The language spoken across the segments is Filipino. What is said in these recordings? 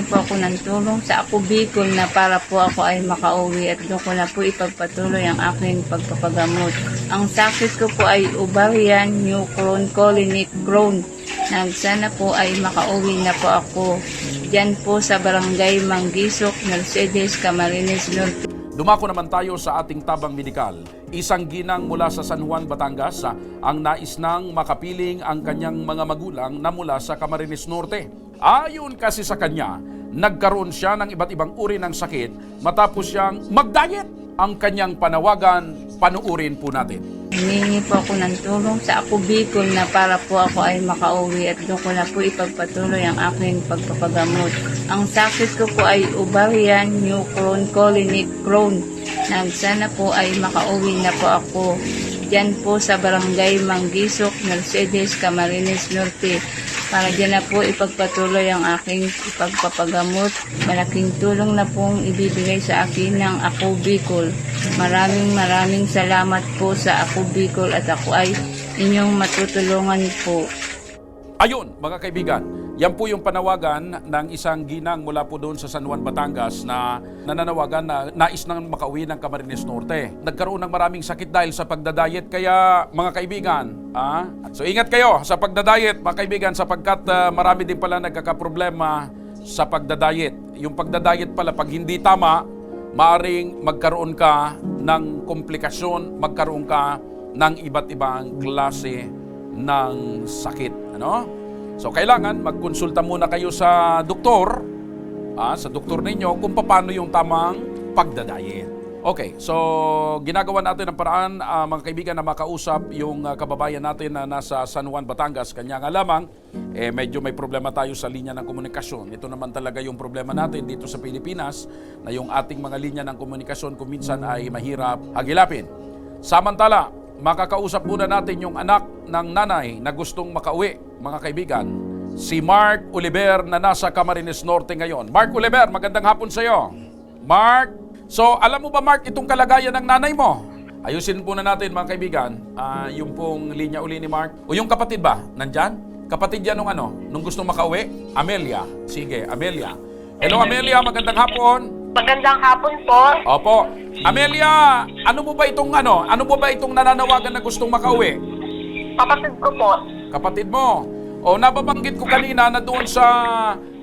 Humingi po ako ng tulong sa ako Bicol na para po ako ay makauwi at doon ko na po ipagpatuloy ang aking pagpapagamot. Ang sakit ko po ay ovarian, new crohn, colic crohn. Nang sana po ay makauwi na po ako. Diyan po sa barangay Manggisok, Mercedes, Camarines Norte. Dumako naman tayo sa ating tabang medikal. Isang ginang mula sa San Juan, Batangas ah, ang nais nang makapiling ang kanyang mga magulang na mula sa Camarines Norte. Ayon kasi sa kanya, nagkaroon siya ng iba't ibang uri ng sakit matapos siyang mag-diet. Ang kanyang panawagan, panuurin po natin. Humingi po ako ng tulong sa ako Bicol na para po ako ay makauwi at doon ko na po ipagpatuloy ang aking pagpapagamot. Ang sakit ko po ay ovarian, new crohn, colic crohn. Nang sana po ay makauwi na po ako. Diyan po sa barangay Manggisok, Mercedes, Camarines Norte. Para diyan na po ipagpatuloy ang aking pagpapagamot. Malaking tulong na pong ibibigay sa akin ng Ako Bicol. Maraming maraming salamat po sa Ako Bicol at ako ay inyong matutulungan po. Ayun, mga kaibigan, yan po yung panawagan ng isang ginang mula po doon sa San Juan, Batangas na nananawagan na nais nang makauwi ng Camarines Norte. Nagkaroon ng maraming sakit dahil sa pagdadayet kaya mga kaibigan, ah, so ingat kayo sa pagdadayet mga kaibigan sapagkat ah, marami din pala nagkakaproblema sa pagdadayet. Yung pagdadayet pala pag hindi tama, maaring magkaroon ka ng komplikasyon, magkaroon ka ng iba't ibang klase ng sakit. Ano? So kailangan magkonsulta muna kayo sa doktor, ah, sa doktor ninyo kung paano yung tamang pagdadayet. Okay, so ginagawa natin ang paraan ah, mga kaibigan na makausap yung ah, kababayan natin na nasa San Juan, Batangas. Kanya nga lamang, eh, medyo may problema tayo sa linya ng komunikasyon. Ito naman talaga yung problema natin dito sa Pilipinas na yung ating mga linya ng komunikasyon kung minsan ay mahirap hagilapin. Samantala, makakausap muna natin yung anak ng nanay na gustong makauwi, mga kaibigan. Si Mark Oliver na nasa Camarines Norte ngayon. Mark Oliver, magandang hapon sa iyo. Mark, so alam mo ba Mark itong kalagayan ng nanay mo? Ayusin po na natin mga kaibigan, ah, yung pong linya uli ni Mark. O yung kapatid ba? Nandyan? Kapatid yan nung ano? Nung gustong makauwi? Amelia. Sige, Amelia. Hello Amelia, magandang hapon. Magandang hapon po. Opo. Amelia, ano mo ba itong ano? Ano mo ba itong nananawagan na gustong makauwi? Kapatid ko po. Kapatid mo. O nababanggit ko kanina na doon sa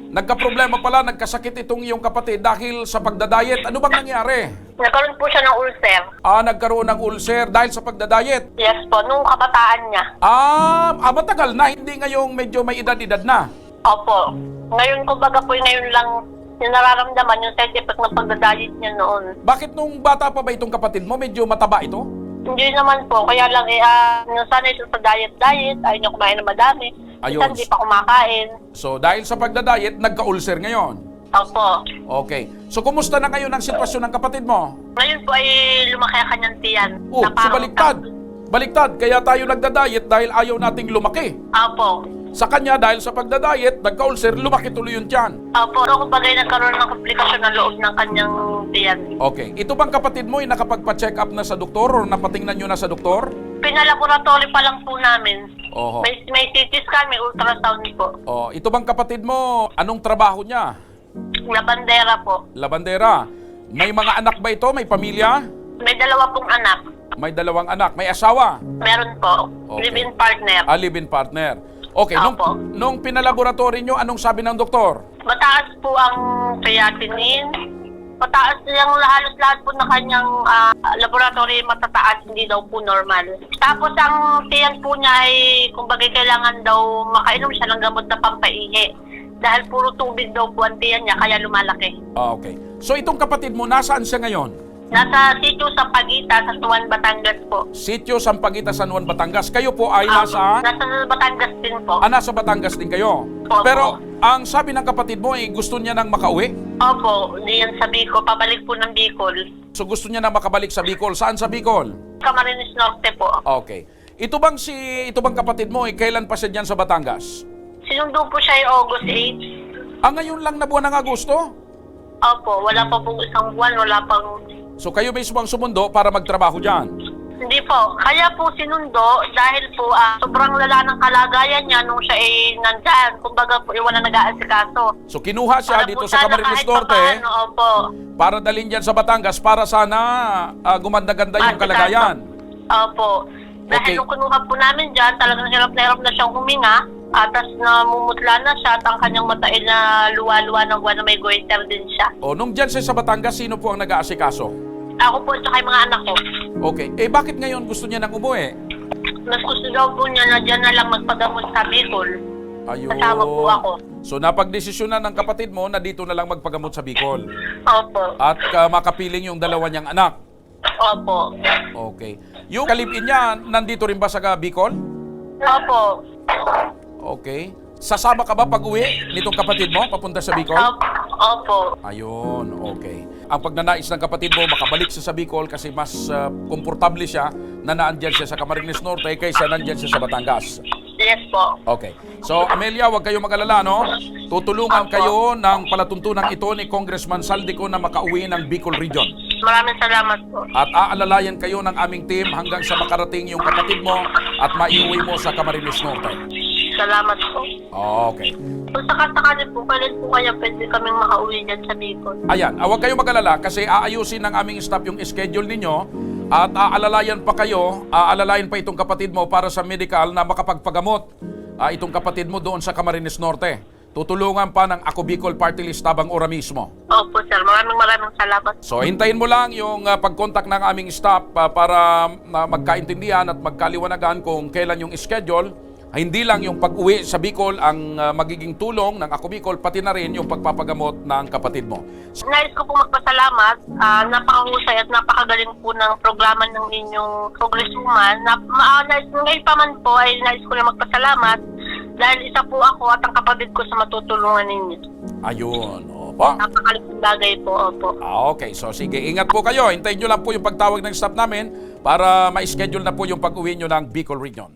nagka-problema pala, nagkasakit itong iyong kapatid dahil sa pagdadayet. Ano bang nangyari? Nagkaroon po siya ng ulcer. Ah, nagkaroon ng ulcer dahil sa pagdadayet. Yes po, nung kabataan niya. Ah, ah matagal na, hindi ngayong medyo may edad-edad na. Opo. Ngayon, kumbaga po, ngayon lang yung nararamdaman yung side effect ng pagdadayet niya noon. Bakit nung bata pa ba itong kapatid mo, medyo mataba ito? Hindi naman po, kaya lang eh, ah, nung sanay ito sa diet-diet, ayaw niya kumain ng madami. Ayun. Minsan hindi pa kumakain. So dahil sa pagdadayet, nagka-ulcer ngayon. Opo. Okay. So kumusta na ngayon ang sitwasyon ng kapatid mo? Ngayon po ay lumaki ang kanyang tiyan. Oh, Na so parang- baliktad. Baliktad, kaya tayo nagda-diet dahil ayaw nating lumaki. Opo. Sa kanya, dahil sa pagda-diet, nagka-ulcer, lumaki tuloy yung tiyan. Opo. So, kumbaga nagkaroon ng komplikasyon ng loob ng kanyang tiyan. Okay. Ito bang kapatid mo ay nakapagpa-check up na sa doktor o napatingnan nyo na sa doktor? Pinalaboratory pa lang po namin. Oho. May, may CT scan, may ultrasound po. Oh, ito bang kapatid mo, anong trabaho niya? Na bandera po. Labandera. May mga anak ba ito? May pamilya? May dalawa pong anak. May dalawang anak. May asawa? Meron po. Okay. Live-in partner. A live-in partner. Okay, nung, Opo. nung pinalaboratory nyo, anong sabi ng doktor? Mataas po ang creatinine. Mataas yung halos lahat po na kanyang ah, laboratory matataas, hindi daw po normal. Tapos ang tiyan po niya ay, kumbaga kailangan daw makainom siya ng gamot na pampaihi. Dahil puro tubig daw po ang tiyan niya, kaya lumalaki. Ah, okay. So itong kapatid mo, nasaan siya ngayon? Nasa sitio sa Pagita, sa Tuan, Batangas po. Sitio Sampaguita, San Juan, Batangas. Kayo po ay nasa... Nasa Batangas din po. Ah, nasa Batangas din kayo. Opo. Pero ang sabi ng kapatid mo ay gusto niya nang makauwi. Opo, diyan sa Bicol. Pabalik po ng Bicol. So gusto niya na makabalik sa Bicol. Saan sa Bicol? Camarines Norte po. Okay. Ito bang si ito bang kapatid mo ay kailan pa siya diyan sa Batangas? Sinundo po siya yung August 8. Ah, ngayon lang na buwan ng Agosto? Opo, wala pa pong isang buwan, wala pang... So kayo mismo ang sumundo para magtrabaho diyan. Hindi po, kaya po sinundo dahil po ah, sobrang lala ng kalagayan niya nung siya ay nandyan. Kumbaga po, iwan na nag-aasikaso. So kinuha siya Para dito sa sana Camarines kahit Norte papaano, opo. para dalhin dyan sa Batangas para sana ah, gumanda-ganda yung Asikaso. kalagayan. Opo. Dahil Okay. nung kinuha po namin dyan, talagang hirap na hirap na siyang huminga. At tas namumutla na siya at ang kanyang mata ay na luwa-luwa ng buwan na may goiter din siya. O nung dyan siya sa Batangas, sino po ang nag-aasikaso? Ako po at saka yung mga anak ko. Okay. Eh bakit ngayon gusto niya nang umuwi? Mas gusto daw po niya na dyan na lang magpagamot sa Bicol. Ayun. Kasama po ako. So napagdesisyonan ng kapatid mo na dito na lang magpagamot sa Bicol. Opo. At ah, makapiling yung dalawa niyang anak. Opo. Okay. Yung kalipin niya, nandito rin ba sa Bicol? Opo. Okay. Sasama ka ba pag uwi nitong kapatid mo papunta sa Bicol? Opo. Opo. Ayun, okay. Ang pagnanais ng kapatid mo, makabalik siya sa Bicol kasi mas ah, komportable siya na naandyan siya sa Camarines Norte kaysa nandyan siya sa Batangas. Yes po. Okay. So, Amelia, huwag kayong mag-alala, no? Tutulungan Opo. kayo ng palatuntunan ito ni Congressman Saldico na makauwi ng Bicol Region. Maraming salamat po. At aalalayan kayo ng aming team hanggang sa makarating yung kapatid mo at maiuwi mo sa Camarines Norte. Salamat po. Okay. Kung sakasakali po, kailan po kaya pwede kaming makauwi dyan sa Bicol? Ayan, ah, huwag kayong mag-alala kasi aayusin ng aming staff yung schedule ninyo at aalalayan pa kayo, aalalayan pa itong kapatid mo para sa medical na makapagpagamot ah, itong kapatid mo doon sa Camarines Norte. Tutulungan pa ng Ako Bicol Party List tabang ora mismo. Opo, sir. Maraming maraming salamat. So hintayin mo lang yung ah, pag-contact ng aming staff ah, para ah, magkaintindihan at magkaliwanagan kung kailan yung schedule. Hindi lang yung pag-uwi sa Bicol ang ah, magiging tulong ng Ako Bicol, pati na rin yung pagpapagamot ng kapatid mo. Nais ko po magpasalamat. Ah, napakahusay at napakagaling po ng programa ng inyong congresswoman. Na, ma, nais, ngayon pa man po ay nais ko na magpasalamat dahil isa po ako at ang kapatid ko sa matutulungan ninyo. Ayun. Opo. Napakalaking bagay po, opo. Ah, okay. So sige, ingat po kayo. Hintayin nyo lang po yung pagtawag ng staff namin para ma-schedule na po yung pag-uwi nyo ng Bicol Region.